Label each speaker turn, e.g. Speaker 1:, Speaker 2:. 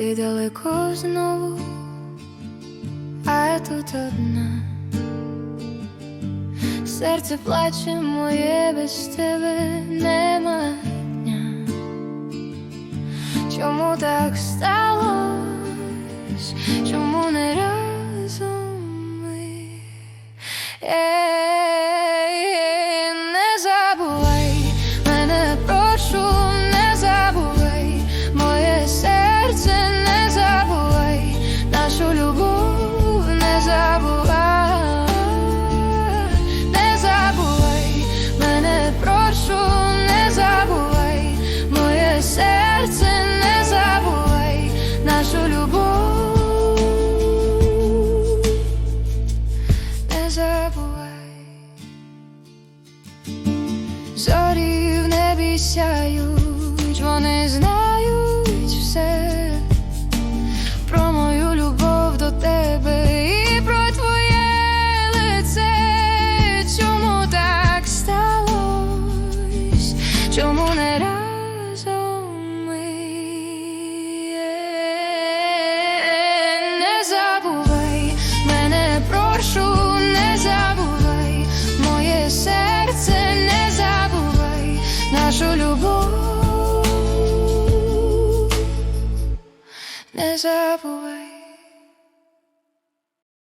Speaker 1: ти далеко знову, а я тут одна. Серце плаче моє без тебе нема дня. Чому так сталось? Чому не разом ми? Ей, не забувай. Зорі в вони знають все про мою любов до тебе і про твоє лице. Чому так сталось? Чому не разом deserve a way.